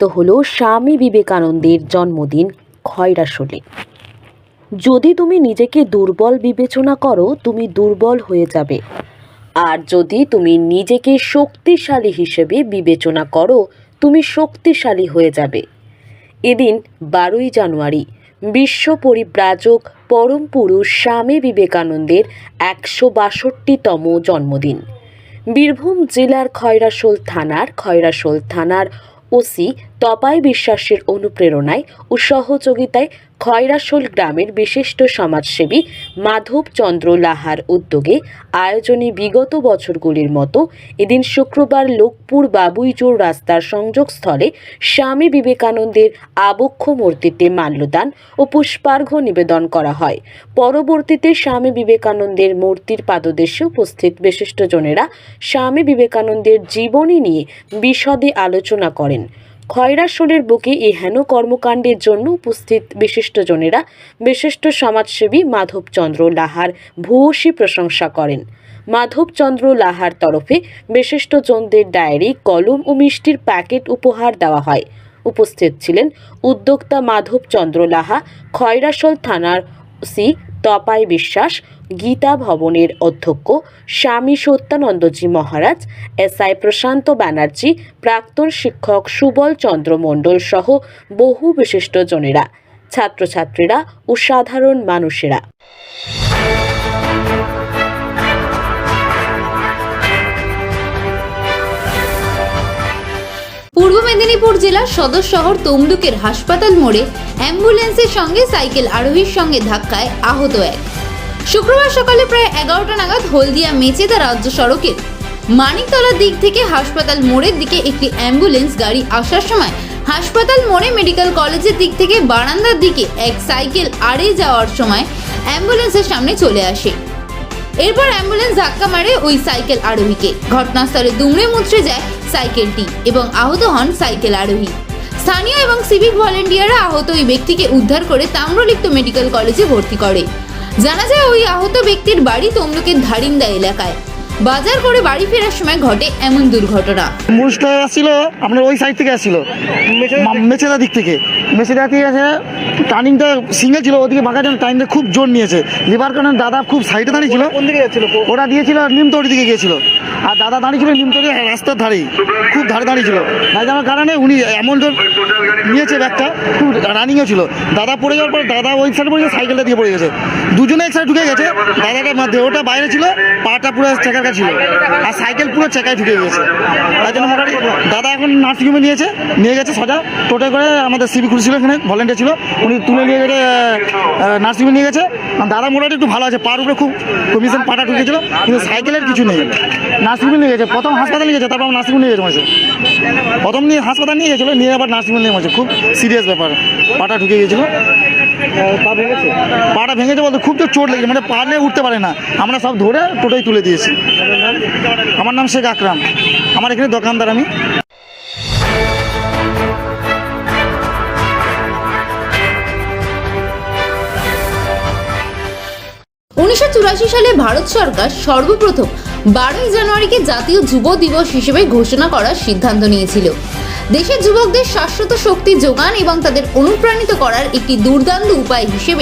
তো হলো স্বামী বিবেকানন্দের জন্মদিন খয়রাশোলে। যদি তুমি নিজেকে দুর্বল বিবেচনা করো, তুমি দুর্বল হয়ে যাবে। আর যদি তুমি নিজেকে শক্তিশালী হিসেবে বিবেচনা করো, তুমি শক্তিশালী হয়ে যাবে। এদিন বারোই জানুয়ারি বিশ্ব পরিব্রাজক পরম পুরুষ স্বামী বিবেকানন্দের একশো বাষট্টিতম জন্মদিন। বীরভূম জেলার খয়রাশোল থানার খয়রাশোল থানার ওসি তপাই বিশ্বাসের অনুপ্রেরণায় ও সহযোগিতায় খয়রাশোল গ্রামের বিশিষ্ট সমাজসেবী মাধবচন্দ্র লাহার উদ্যোগে আয়োজনে বিগত বছরগুলির মতো এদিন শুক্রবার লোকপুর বাবুইজোর রাস্তার সংযোগস্থলে স্বামী বিবেকানন্দের আবক্ষ মূর্তিতে মাল্যদান ও পুষ্পার্ঘ্য নিবেদন করা হয়। পরবর্তীতে স্বামী বিবেকানন্দের মূর্তির পাদদেশে উপস্থিত বিশিষ্টজনেরা স্বামী বিবেকানন্দের জীবনী নিয়ে বিশদে আলোচনা করেন। খয়রাশোলের বুকে এই হেন কর্মকাণ্ডের জন্য উপস্থিত বিশিষ্টজনেরা বিশিষ্ট সমাজসেবী মাধবচন্দ্র লাহার ভূয়সী প্রশংসা করেন। মাধবচন্দ্র লাহার তরফে বিশিষ্টজনদের ডায়েরি, কলম ও মিষ্টির প্যাকেট উপহার দেওয়া হয়। উপস্থিত ছিলেন উদ্যোক্তা মাধবচন্দ্র লাহা খয়রাশোল থানার সি তপাই বিশ্বাস গীতা ভবনের অধ্যক্ষ স্বামী সত্যানন্দজি মহারাজ এসআই প্রশান্ত ব্যানার্জি, প্রাক্তন শিক্ষক সুবল চন্দ্র মণ্ডল সহ বহু বিশিষ্টজনেরা ছাত্রছাত্রীরা ও সাধারণ মানুষেরা। পূর্ব মেদিনীপুর জেলার সদর শহর তমলুকের হাসপাতাল মোড়ে অ্যাম্বুলেন্সের সঙ্গে সাইকেল আরোহীর সঙ্গে ধাক্কায় আহত এক। শুক্রবার সকালে প্রায় এগারোটা নাগাদ হলদিয়া মেচেদা রাজ্য সড়কের মানিকতলার দিক থেকে হাসপাতাল মোড়ের দিকে একটি অ্যাম্বুলেন্স গাড়ি আসার সময় হাসপাতাল মোড়ে মেডিকেল কলেজের দিক থেকে বারান্দার দিকে এক সাইকেল আড়ে যাওয়ার সময় অ্যাম্বুলেন্সের সামনে চলে আসে। এরপর অ্যাম্বুলেন্স ধাক্কা মারে ওই সাইকেল আরোহীকে। ঘটনাস্থলে দুমড়ে মুচড়ে যায় সাইকেলটি এবং আহত হন সাইকেল আরোহী। স্থানীয় এবং সিভিক ভলেন্টিয়াররা আহত ওই ব্যক্তিকে উদ্ধার করে তাম্রলিপ্ত মেডিকেল কলেজে ভর্তি করে। জানা যায় ওই আহত ব্যক্তির বাড়ি তমলুকের ধারিন্দা এলাকায়। বাজার করে বাড়ি ফেরার সময় ঘটে এমন দুর্ঘটনা। মুরুষটা আসছিল আপনার ওই সাইড থেকে আসছিল। মেচেদা দিক থেকে। মেচেদা থেকে এসে টার্নিংটা সিঙ্গেল ছিল ওদিকে বাঁকার জন্য টাইমটা খুব জোর নিয়েছে। লিভার কারণে দাদা খুব সাইডে দাঁড়িয়েছিল কোন দিকে যাচ্ছিল? ওরা দিয়েছিল নিমতড়ি দিকে গিয়েছিল। আর দাদা দাঁড়িয়ে ছিল নিমতড়ি রাস্তার ধারেই। খুব ধারে দাঁড়িয়ে ছিল। না যাওয়ার কারণে উনি এমন জোর নিয়েছে ব্যাগটা খুব রানিংও ছিল। দাদা পড়ে যাওয়ার পর দাদা ওই সাইডে পড়ে গেছে সাইকেলটা দিয়ে পড়ে গেছে। দুজনে এক সাইড ঢুকে গেছে। মধ্যে ওটা বাইরে ছিল পাটা পুরো চেকার কাছে ছিল। আর সাইকেল পুরো চেকায় ঢুকে গেছে তাই জন্য দাদা এখন নার্সিংহোমে নিয়েছে নিয়ে গেছে সোজা। টোটো করে আমাদের সিবি খুলি ছিল এখানে ভলেন্টিয়ার ছিল। উনি তুলে নিয়ে গেছে নার্সিংহোমে নিয়ে গেছে। আর দাদা মোটামুটি একটু ভালো আছে পার উপরে খুব কমিশন পাটা ঢুকেছিল কিন্তু সাইকেলের কিছু নেই। নার্সিংহোমে নিয়ে গেছে প্রথম হাসপাতালে নিয়ে গেছে তারপর আমার নার্সিংহোমে নিয়ে গেছে মাসে প্রথম নিয়ে হাসপাতাল নিয়ে গেছিল নিয়ে আবার নার্সিংহোমে নিয়ে গেছে খুব সিরিয়াস ব্যাপার। পাটা ঢুকে ভেঙেছে? পাটা ভেঙেছে বলতে খুব তো চোট লেগেছে মানে পা নিয়ে উঠতে পারে না। আমরা সব ধরে টোটোই তুলে দিয়েছি। আমার নাম শেখ আকরাম। আমার এখানে দোকানদার আমি। সালে ভারত সরকার সর্বপ্রথম বারোই জানুয়ারিকে জাতীয় যুব দিবস হিসেবে ঘোষণা করার সিদ্ধান্ত নিয়েছিল। দেশের যুবকদের শাশ্বত শক্তি যোগান এবং তাদের অনুপ্রাণিত করার একটি দুর্দান্ত উপায় হিসেবে